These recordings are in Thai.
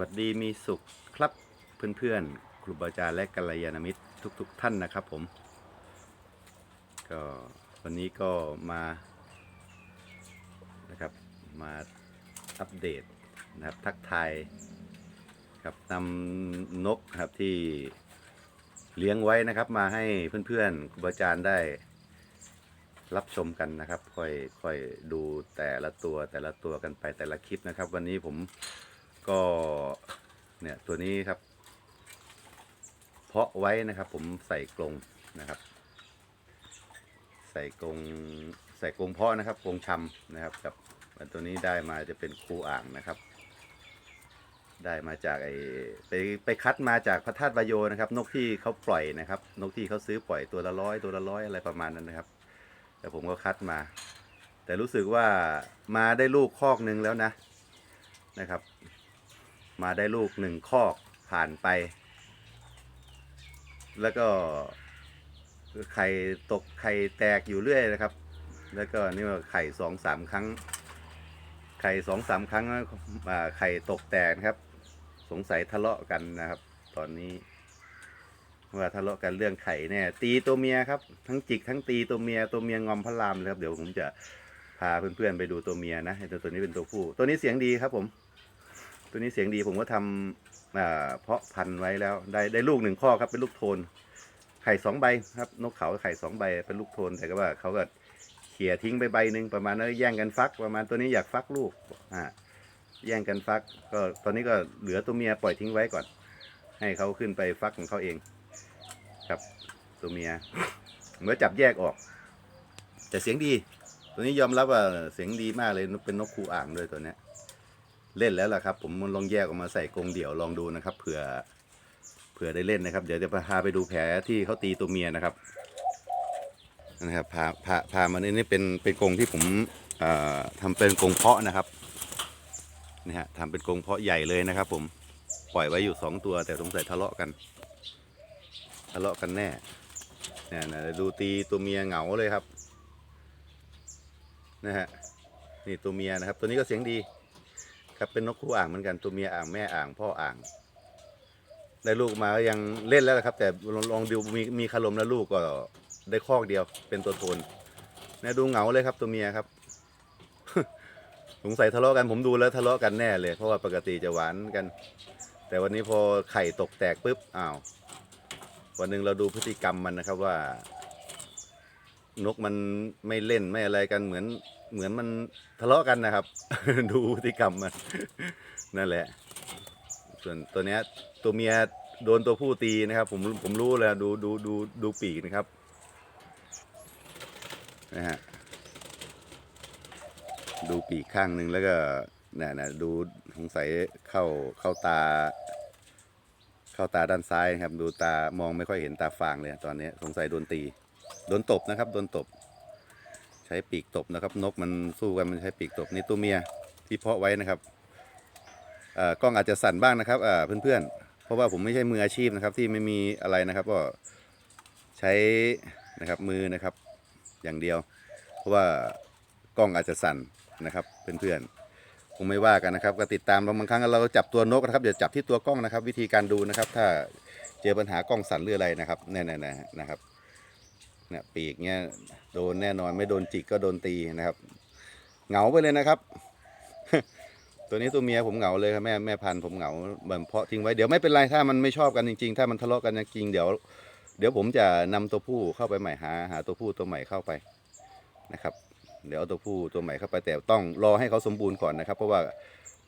วัสดีมีสุขครับเพื่อนๆ ครูบาอาจารย์และกัลยาณมิตรทุกๆทท่านนะครับผม ก็วันนี้ก็มานะครับมาอัปเดตนะครับทักทายกับนำนกครับที่เลี้ยงไว้นะครับมาให้เพื่อนๆ ครูบาอาจารย์ได้รับชมกันนะครับ ค่อยค่อยดูแต่ละตัวแต่ละตัวกันไปแต่ละคลิปนะครับ วันนี้ผม ก็เนี่ยตัวนี้ครับ เพาะไว้นะครับ ผมใส่กรงนะครับ ใส่กรงใส่กรงเพาะนะครับกรงชำนะครับกับตัวนี้ได้มาจะเป็นคูอ่างนะครับ ได้มาจากไอไปไปคัดมาจากพระธาตุวายโยนะครับ นกที่เขาปล่อยนะครับ นกที่เขาซื้อปล่อยตัวละร้อยตัวละร้อยอะไรประมาณนั้นนะครับ แต่ผมก็คัดมา แต่รู้สึกว่ามาได้ลูกคอกหนึ่งแล้วนะนะครับ มาได้ลูกหนึ่งคอกผ่านไป แล้วก็ไข่ตกไข่แตกอยู่เรื่อยนะครับ แล้วก็นี่ว่าไข่สองสามครั้ง ไข่สองสามครั้งอ่าไข่ตกแตกนะครับ สงสัยทะเลาะกันนะครับ ตอนนี้ว่าทะเลาะกันเรื่องไข่เนี่ยตีตัวเมียครับ ทั้งจิกทั้งตีตัวเมียตัวเมียงอมพระรามเลยครับเดี๋ยวผมจะพาเพื่อนๆไปดูตัวเมียนะตัวตัวนี้เป็นตัวผู้ ตัวนี้เสียงดีครับผม ตัวนี้เสียงดีผมก็ทำเพาะพันธุ์ไว้แล้ว ได้ได้ลูกหนึ่งข้อครับเป็นลูกโทน ไข่สองใบครับ นกเขาไข่สองใบเป็นลูกโทน แต่ก็ว่าเขาก็เขี่ยทิ้งไปใบหนึ่งประมาณนั้นแย่งกันฟัก ประมาณตัวนี้อยากฟักลูกอ่าแย่งกันฟัก ก็ตอนนี้ก็เหลือตัวเมียปล่อยทิ้งไว้ก่อน ให้เขาขึ้นไปฟักของเขาเองครับตัวเมียเมื่อจับแยกออก แต่เสียงดี ตัวนี้ยอมรับว่าเสียงดีมากเลยเป็นนกคูอ่างด้วยตัวเนี้ย เล่นแล้วล่ะครับ ผมลองแยกออกมาใส่กรงเดี่ยวลองดูนะครับเผื่อเผื่อได้เล่นนะครับ เดี๋ยวจะพาไปดูแผลที่เขาตีตัวเมียนะครับนะครับพาพาพามานี่นี่เป็นเป็นกรงที่ผมเอ่อทำเป็นกรงเพาะนะครับนี่ฮะทำเป็นกรงเพาะใหญ่เลยนะครับ ผมปล่อยไว้อยู่สองตัว แต่สงสัยทะเลาะกันทะเลาะกันแน่เนี่ยนะดูตีตัวเมียเหงาเลยครับนะฮะนี่ตัวเมียนะครับ ตัวนี้ก็เสียงดี ครับเป็นนกคู่อ่างเหมือนกันตัวเมียอ่างแม่อ่างพ่ออ่าง ได้ลูกมาก็ยังเล่นแล้วนะครับ แต่ลองลองดูมีมีคารมแล้วลูกก็ได้คอกเดียว เป็นตัวโทนเนี่ยดูเหงาเลยครับ ตัวเมียครับสงสัยทะเลาะกันผมดูแล้วทะเลาะกันแน่เลย เพราะว่าปกติจะหวานกัน แต่วันนี้พอไข่ตกแตกปุ๊บอ้าววันหนึ่งเราดูพฤติกรรมมันนะครับว่า นกมันไม่เล่นไม่อะไรกันเหมือน เหมือนมันทะเลาะกันนะครับ ดูพฤติกรรมมันนั่นแหละ ส่วนตัวเนี้ยตัวเมียโดนตัวผู้ตีนะครับ ผมผมรู้เลยดูดูดูดูปีกนะครับนะฮะดูปีกข้างหนึ่งแล้วก็น่ะนะดูสงสัยเข้าเข้าตา เข้าตาด้านซ้ายนะครับ ดูตามองไม่ค่อยเห็นตาฟางเลยตอนนี้สงสัยโดนตี โดนตบนะครับ โดนตบ ใช้ปีกตบนะครับ นกมันสู้กันมันใช้ปีกตบนี่ตัวเมียที่เพาะไว้นะครับอ่อกล้องอาจจะสั่นบ้างนะครับเอ่อเพื่อนๆ เพราะว่าผมไม่ใช่มืออาชีพนะครับ ที่ไม่มีอะไรนะครับก็ใช้นะครับมือนะครับอย่างเดียว เพราะว่ากล้องอาจจะสั่นนะครับเพื่อนๆคงไม่ว่ากันนะครับ ก็ติดตามเราบางครั้งเราจับตัวนกนะครับอย่าจับที่ตัวกล้องนะครับ วิธีการดูนะครับ ถ้าเจอปัญหากล้องสั่นหรืออะไรนะครับแน่ๆนะครับเนี่ยปีกเนี้ย โดนแน่นอนไม่โดนจิกก็โดนตีนะครับ เหงาไปเลยนะครับ ตัวนี้ตัวเมียผมเหงาเลยครับแม่แม่พันธุ์ผมเหงาเหมือนเพาะทิ้งไว้เดี๋ยวไม่เป็นไรถ้ามันไม่ชอบกันจริง ๆ ถ้ามันทะเลาะกันจริงเดี๋ยวเดี๋ยวผมจะนำตัวผู้เข้าไปใหม่หา หาตัวผู้ตัวใหม่เข้าไปนะครับ เดี๋ยวเอาตัวผู้ตัวใหม่เข้าไปแต่ต้องรอให้เขาสมบูรณ์ก่อนนะครับ เพราะว่า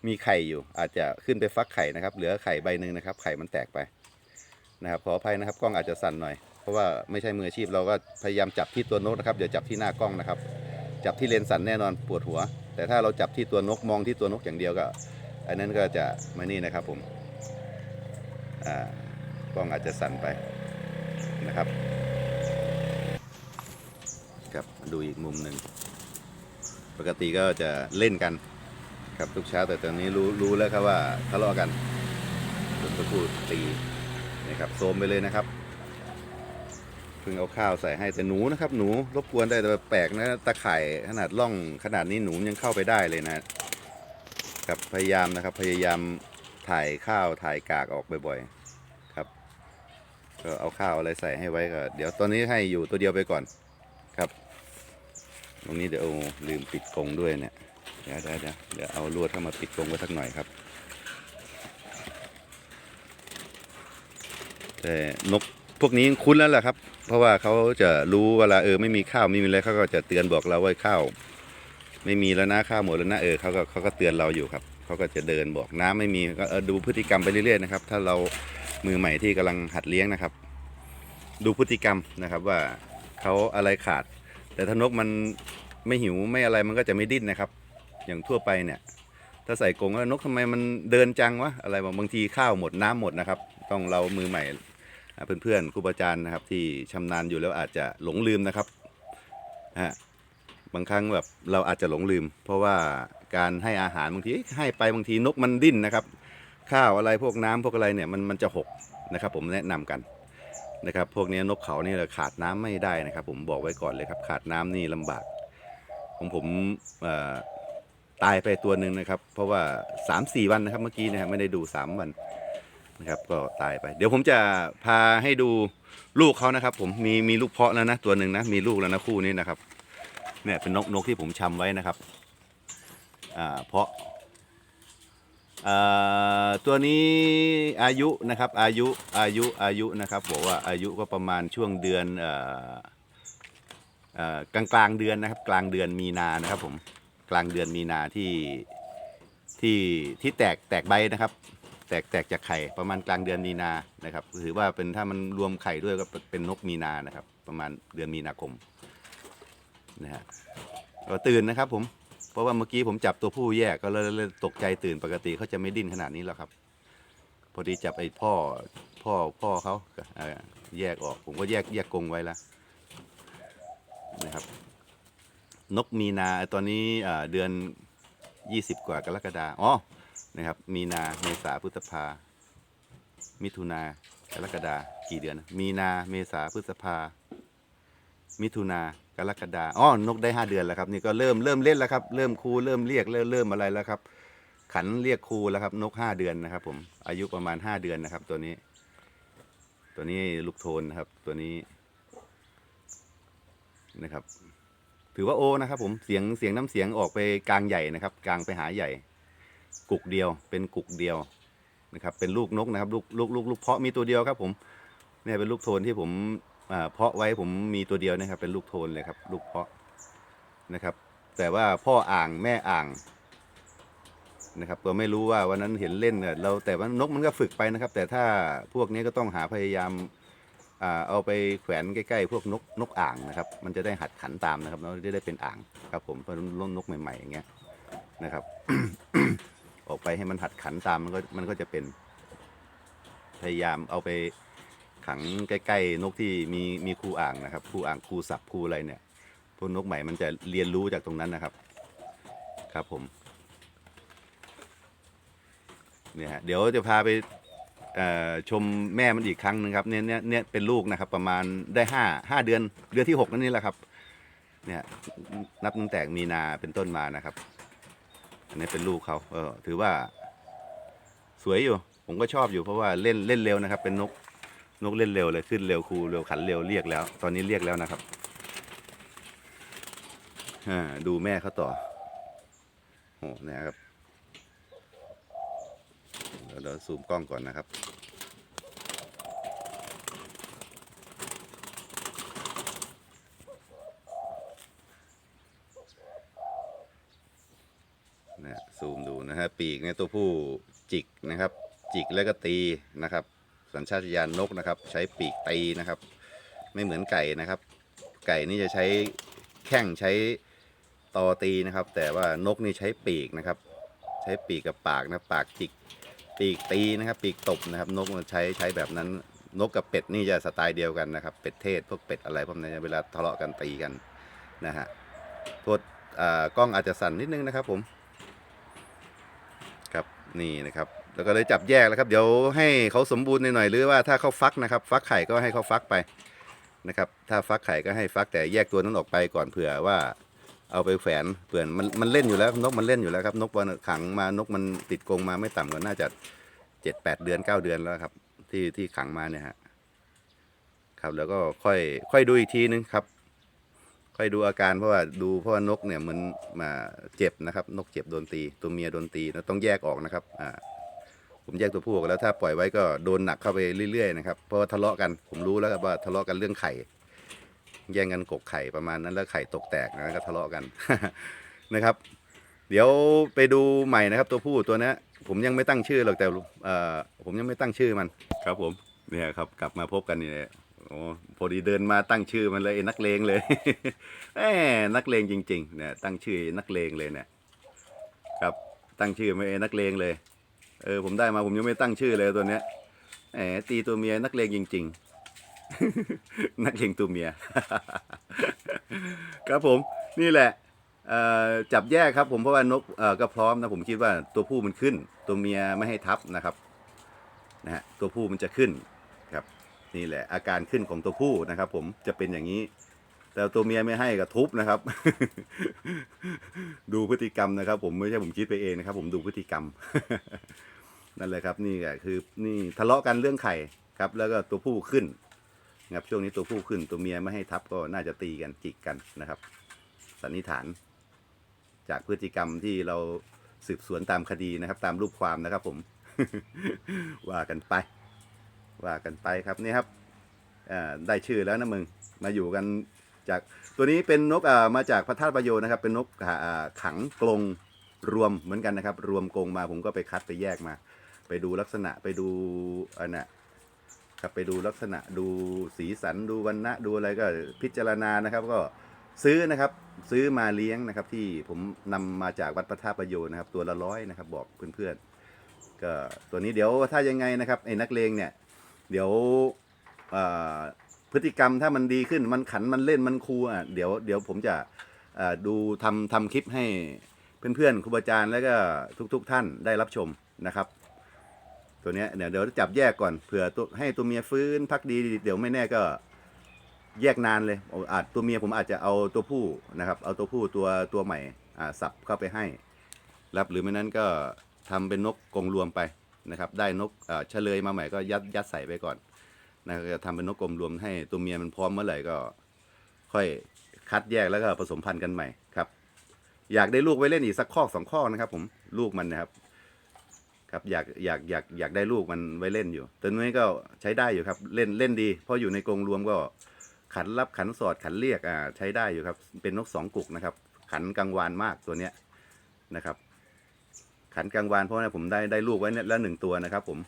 มีไข่อยู่อาจจะขึ้นไปฟักไข่นะครับ เหลือไข่ใบหนึ่งนะครับ ไข่มันแตกไป นะครับขออภัยนะครับกล้องอาจจะสั่นหน่อย เพราะว่าไม่ใช่มืออาชีพเราก็พยายามจับที่ตัวนกนะครับอย่าจับที่หน้ากล้องนะครับ จับที่เลนส์สั่นแน่นอนปวดหัว แต่ถ้าเราจับที่ตัวนกมองที่ตัวนกอย่างเดียวก็ อันนั้นก็จะไม่นี่นะครับผมอ่ากล้องอาจจะสั่นไปนะครับครับดูอีกมุมหนึ่งปกติก็จะเล่นกันครับทุกเช้าแต่ตอนนี้รู้รู้แล้วครับว่าทะเลาะกันจนตะพูดตี นะครับโซมไปเลยนะครับเพิ่งเอาข้าวใส่ให้แต่หนูนะครับ หนูรบกวนได้แต่แปลกนะตะข่ายขนาดล่องขนาดนี้หนูยังเข้าไปได้เลยนะครับพยายามนะครับ พยายามถ่ายข้าวถ่ายกากออกบ่อยๆครับ ก็เอาข้าวอะไรใส่ให้ไว้ก็เดี๋ยวตอนนี้ให้อยู่ตัวเดียวไปก่อนครับ ตรงนี้เดี๋ยวลืมปิดกรงด้วยเนี่ยเดี๋ยวเดี๋ยวเดี๋ยวเดี๋ยวเอาลวดเข้ามาปิดกรงไว้สักหน่อยครับ แต่นกพวกนี้คุ้นแล้วแหละครับ เพราะว่าเขาจะรู้เวลาเออไม่มีข้าวไม่มีอะไรเขาก็จะเตือนบอกเราว่าข้าวไม่มีแล้วนะข้าวหมดแล้วนะเออเขาก็เขาก็เตือนเราอยู่ครับเขาก็จะเดินบอกน้ำไม่มีก็ดูพฤติกรรมไปเรื่อยๆนะครับถ้าเรามือใหม่ที่กำลังหัดเลี้ยงนะครับ ดูพฤติกรรมนะครับว่าเขาอะไรขาด แต่ถ้านกมันไม่หิวไม่อะไรมันก็จะไม่ดิ้นนะครับ อย่างทั่วไปเนี่ย ถ้าใส่กรงแล้วนกทำไมมันเดินจังวะอะไรบางทีข้าวหมดน้ำหมดนะครับ ต้องเรามือใหม่ เพื่อนๆครูบาอาจารย์นะครับ ที่ชำนาญอยู่แล้วอาจจะหลงลืมนะครับฮะบางครั้งแบบเราอาจจะหลงลืม เพราะว่าการให้อาหารบางทีให้ไปบางทีนกมันดิ้นนะครับ ข้าวอะไรพวกน้ำพวกอะไรเนี่ยมันมันจะหกนะครับ ผมแนะนำกันนะครับ พวกนี้นกเขานี่ขาดน้ำไม่ได้นะครับ ผมบอกไว้ก่อนเลยครับ ขาดน้ำนี่ลำบากของผมตายไปตัวหนึ่งนะครับ เพราะว่า 3 4 วันนะครับ เมื่อกี้นะครับไม่ได้ดู 3 วัน นะครับก็ตายไป เดี๋ยวผมจะพาให้ดูลูกเขานะครับ ผมมีมีลูกเพาะแล้วนะตัวหนึ่งนะมีลูกแล้วนะคู่นี้นะครับเนี่ยเป็นนกนกที่ผมชำไว้นะครับอ่าเพาะอ่าตัวนี้อายุนะครับอายุอายุอายุนะครับบอกว่าอายุก็ประมาณช่วงเดือนเอ่อเอ่อกลางกลางเดือนนะครับ กลางเดือนมีนานะครับผมกลางเดือนมีนาที่ที่ที่แตกแตกใบนะครับ แตกแตกจากไข่ประมาณกลางเดือนมีนานะครับถือว่าเป็นถ้ามันรวมไข่ด้วยก็เป็นนกมีนานะครับ ประมาณเดือนมีนาคมนะฮะก็ตื่นนะครับผมเพราะว่าเมื่อกี้ผมจับตัวผู้แยกก็เลยตกใจตื่นปกติเขาจะไม่ดิ้นขนาดนี้หรอกครับ พอดีจับไอ้พ่อพ่อพ่อเขาเแยกออก ผมก็แยกแยกกรงไว้ล้วนะครับ นกมีนาตอนนี้เดือน 20 กว่ากรกฎาอ๋อ นะครับ มีนาเมษาพฤษภา มิถุนากรกฎากี่เดือน มีนาเมษาพฤษภา มิถุนากรกฎาอ๋อนกได้5เดือนแล้วครับ นี่ก็เริ่มเริ่มเล่นแล้วครับ เริ่มครูเริ่มเรียกเริ่มเริ่มอะไรแล้วครับ ขันเรียกครูแล้วครับ นก5เดือนนะครับ ผม อายุประมาณ5เดือนนะครับ ตัวนี้ ตัวนี้ลูกโทนนะครับ ตัวนี้นะครับ ถือว่าโอนะครับ ผม เสียงเสียงน้ำเสียงออกไปกลางใหญ่นะครับ กลางไปหาใหญ่ กุกเดียว เป็นกุกเดียวนะครับ เป็นลูกนกนะครับ ลูกลูกลูกลูกเพาะมีตัวเดียวครับผม เนี่ยเป็นลูกโทนที่ผมเพาะไว้ผมมีตัวเดียวนะครับ เป็นลูกโทนเลยครับ ลูกเพาะนะครับ แต่ว่าพ่ออ่างแม่อ่างนะครับก็ไม่รู้ว่าวันนั้นเห็นเล่นเนี่ยเราแต่ว่านกมันก็ฝึกไปนะครับ แต่ถ้าพวกนี้ก็ต้องหาพยายามเอาไปแขวนใกล้ๆ พวกนกนกอ่างนะครับ มันจะได้หัดขันตามนะครับแล้วจะได้เป็นอ่างครับผมเพราะนกนกใหม่ๆอย่างเงี้ยนะครับ ออกไปให้มันหัดขันตามมันก็มันก็จะเป็น พยายามเอาไปขังใกล้ๆนกที่มีมีคู่อ่างนะครับ คู่อ่างคู่สับคู่อะไรเนี่ยพวกนกใหม่มันจะเรียนรู้จากตรงนั้นนะครับ ครับผมเนี่ยฮะเดี๋ยวจะพาไปชมแม่มันอีกครั้งหนึ่งครับเนี่ยเนี่ยเนี่ยเป็นลูกนะครับประมาณได้ห้าห้าเดือนเดือนที่หกนั่นนี่แหละครับ เนี่ยนับตั้งแต่มีนาเป็นต้นมานะครับ อันนี้เป็นลูกเขาเออถือว่า สวยอยู่ ผมก็ชอบอยู่เพราะว่าเล่นเล่นเร็วนะครับ เป็นนกนกเล่นเร็วเลยขึ้นเร็วคูเร็วขันเร็วเรียกแล้ว ตอนนี้เรียกแล้วนะครับดูแม่เขาต่อโอ้เนี่ยครับเดี๋ยวซูมกล้องก่อนนะครับ นะซูมดูนะ ฮะปีกเนี่ยตัวผู้จิกนะครับ จิกแล้วก็ตีนะครับ สัญชาตญาณนกนะครับ ใช้ปีกตีนะครับ ไม่เหมือนไก่นะครับ ไก่นี่จะใช้แข้งใช้ตอตีนะครับ แต่ว่านกนี่ใช้ปีกนะครับ ใช้ปีกกับปากนะปากจิกปีกตีนะครับ ปีกตบนะครับ นกมันใช้ใช้แบบนั้นนกกับเป็ดนี่จะสไตล์เดียวกันนะครับ เป็ดเทศพวกเป็ดอะไรพวกนี้เวลาทะเลาะกันตีกันนะฮะโทษอ่ากล้องอาจจะสั่นนิดนึงนะครับผม นี่นะครับแล้วก็เลยจับแยกแล้วครับเดี๋ยวให้เขาสมบูรณ์หน่อยๆหรือว่าถ้าเขาฟักนะครับ ฟักไข่ก็ให้เขาฟักไปนะครับถ้าฟักไข่ก็ให้ฟักแต่แยกตัวนั้นออกไปก่อนเผื่อว่าเอาไปแฝนเผื่อมันมันเล่นอยู่แล้วนกมันเล่นอยู่แล้วครับนกวันขังมานกมันติดกรงมาไม่ต่ำกว่าน่าจะเจ็ดแปดเดือนเก้าเดือนแล้วครับ ที่ที่ขังมาเนี่ยฮะครับแล้วก็ค่อยค่อยดูอีกทีนึงครับ ค่อยดูอาการเพราะว่าดูเพราะว่านกเนี่ยเหมือนมาเจ็บนะครับ นกเจ็บโดนตี ตัวเมียโดนตีนะต้องแยกออกนะครับอ่าผมแยกตัวผู้ออกแล้วถ้าปล่อยไว้ก็โดนหนักเข้าไปเรื่อยๆนะครับเพราะว่าทะเลาะกันผมรู้แล้วว่าทะเลาะกันเรื่องไข่ แย่งกันกกไข่ประมาณนั้นแล้วไข่ตกแตกนะก็ทะเลาะกันนะครับ เดี๋ยวไปดูใหม่นะครับ ตัวผู้ตัวนี้ผมยังไม่ตั้งชื่อหรอกแต่ผมยังไม่ตั้งชื่อมันครับผมเนี่ยครับกลับมาพบกันนี่แหละ โอ้พอดีเดินมาตั้งชื่อมันเลยนักเลงเลยแหมนักเลงจริงๆเนี่ยตั้งชื่อนักเลงเลยเนี่ยครับตั้งชื่อไม่ไอ้นักเลงเลย เออผมได้มาผมยังไม่ตั้งชื่อเลยตัวเนี้ยแหมตีตัวเมียนักเลงจริง ๆ นักเลงตัวเมีย ครับผมนี่แหละจับแยกครับผมเพราะว่านกก็พร้อมนะผมคิดว่าตัวผู้มันขึ้น ตัวเมียไม่ให้ทับนะครับนะฮะตัวผู้มันจะขึ้น นี่แหละ อาการขึ้นของตัวผู้นะครับ ผมจะเป็นอย่างนี้ แต่ตัวเมียไม่ให้ก็ทุบนะครับ ดูพฤติกรรมนะครับ ผมไม่ใช่ผมคิดไปเองนะครับ ผมดูพฤติกรรม นั่นแหละครับ นี่ก็คือ นี่ทะเลาะกันเรื่องไข่ครับ แล้วก็ตัวผู้ขึ้นนะครับช่วงนี้ตัวผู้ขึ้นตัวเมียไม่ให้ทับก็น่าจะตีกันจิกกันนะครับ สันนิษฐาน จากพฤติกรรมที่เราสืบสวนตามคดีนะครับ ตามรูปความนะครับผม ว่ากันไป ว่ากันไปครับนี่ครับได้ชื่อแล้วนะมึงมาอยู่กันจากตัวนี้เป็นนกอ่ามาจากพระธาตุประโยชน์นะครับ เป็นนกขังกรงรวมเหมือนกันนะครับ รวมกรงมาผมก็ไปคัดไปแยกมา ไปดูลักษณะไปดูอันน่ะครับไปดูลักษณะดูสีสันดูวันณะดูอะไรก็พิจารณานะครับ ก็ซื้อนะครับซื้อมาเลี้ยงนะครับ ที่ผมนำมาจากวัดพระธาตุประโยชน์นะครับ ตัวละร้อยนะครับ บอกเพื่อนๆก็ตัวนี้เดี๋ยวถ้ายังไงนะครับไอ้นักเลงเนี่ย เดี๋ยวพฤติกรรมถ้ามันดีขึ้นมันขันมันเล่นมันครูอะเดี๋ยวเดี๋ยวผมจะดูทำทำคลิปให้เพื่อนๆครูบาอาจารย์แล้วก็ทุก ๆ ท่านได้รับชมนะครับ ตัวเนี้ยเดี๋ยวเดี๋ยวจับแยกก่อนเผื่อตัวให้ตัวเมียฟื้นพักดีเดี๋ยวไม่แน่ก็แยกนานเลยอาจตัวเมียผมอาจจะเอาตัวผู้นะครับ เอาตัวผู้ตัวตัวใหม่สับเข้าไปให้รับหรือไม่นั้นก็ทำเป็นนกกงรวมไป นะครับได้นกเอ่อเฉลยมาใหม่ก็ยัดยัดใส่ไปก่อนนะครับจะทำเป็นนกกรงรวมให้ตัวเมียมันพร้อมเมื่อไหร่ก็ ค่อยคัดแยกแล้วก็ผสมพันธุ์กันใหม่ครับ อยากได้ลูกไว้เล่นอีกสักข้อสองข้อนะครับผมลูกมันนะครับ ครับอยากอยากอยากอยากได้ลูกมันไว้เล่นอยู่ตัวนี้ก็ใช้ได้อยู่ครับเล่นเล่นดีเพราะอยู่ในกรงรวมก็ขันรับขันสอดขันเรียกอ่าใช้ได้อยู่ครับ เป็นนกสองกุกนะครับ ขันกลางวานมากตัวเนี้ยนะครับ ขันกลางวานเพราะว่าผมได้ได้ลูกไว้เนี่ยแล้วหนึ่งตัวนะครับ ผม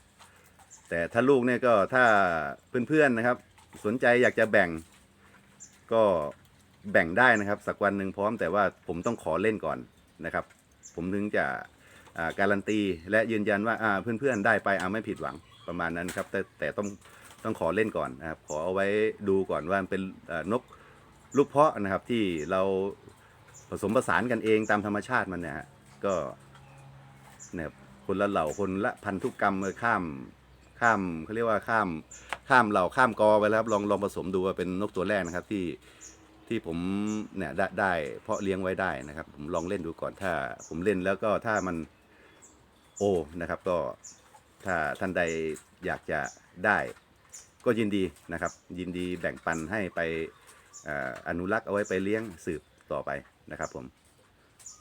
แต่ถ้าลูกเนี่ยก็ถ้าเพื่อนๆนะครับ สนใจอยากจะแบ่ง ก็แบ่งได้นะครับ สักวันหนึ่งพร้อมแต่ว่าผมต้องขอเล่นก่อนนะครับ ผมถึงจะการันตีและยืนยันว่าอ่าเพื่อนๆได้ไปอ่าไม่ผิดหวังประมาณนั้นครับ แต่แต่ต้องต้องขอเล่นก่อนนะครับ ขอเอาไว้ดูก่อนว่าเป็นนกลูกเพาะนะครับที่เราผสมผสานกันเองตามธรรมชาติมันเนี่ย ฮะก็เนี่ยคนละเหล่าคนละพันธุกรรมเออข้ามข้ามเขาเรียกว่าข้ามข้ามเหล่าข้ามกอไปแล้วครับลองลองผสมดูว่าเป็นนกตัวแรกนะครับที่ที่ผมเนี่ยได้ได้เพาะเลี้ยงไว้ได้นะครับ ผมลองเล่นดูก่อนถ้า ผมเล่นแล้วก็ถ้ามันโอนะครับ ก็ถ้าท่านใดอยากจะได้ ก็ยินดีนะครับ ยินดีแบ่งปันให้ไปออนุรักษ์เอาไว้ไปเลี้ยงสืบต่อไปนะครับผม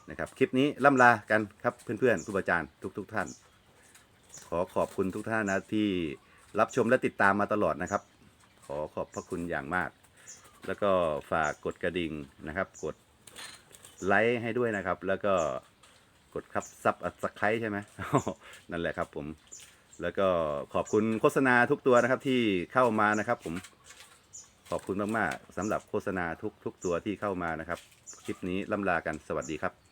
นะครับ คลิปนี้ล่ำลากันครับเพื่อนๆครูบาอาจารย์ทุกๆท่าน ขอขอบคุณทุกท่านนะที่รับชมและติดตามมาตลอดนะครับ ขอขอบพระคุณอย่างมาก แล้วก็ฝากกดกระดิ่งนะครับ กดไลค์ให้ด้วยนะครับ แล้วก็กดครับซับสไครใช่ไหมนั่นแหละครับผม แล้วก็ขอบคุณโฆษณาทุกตัวนะครับที่เข้ามานะครับ ผมขอบคุณมาก ๆสำหรับโฆษณาทุกทุกตัวที่เข้ามานะครับ คลิปนี้ล่ำลากันสวัสดีครับ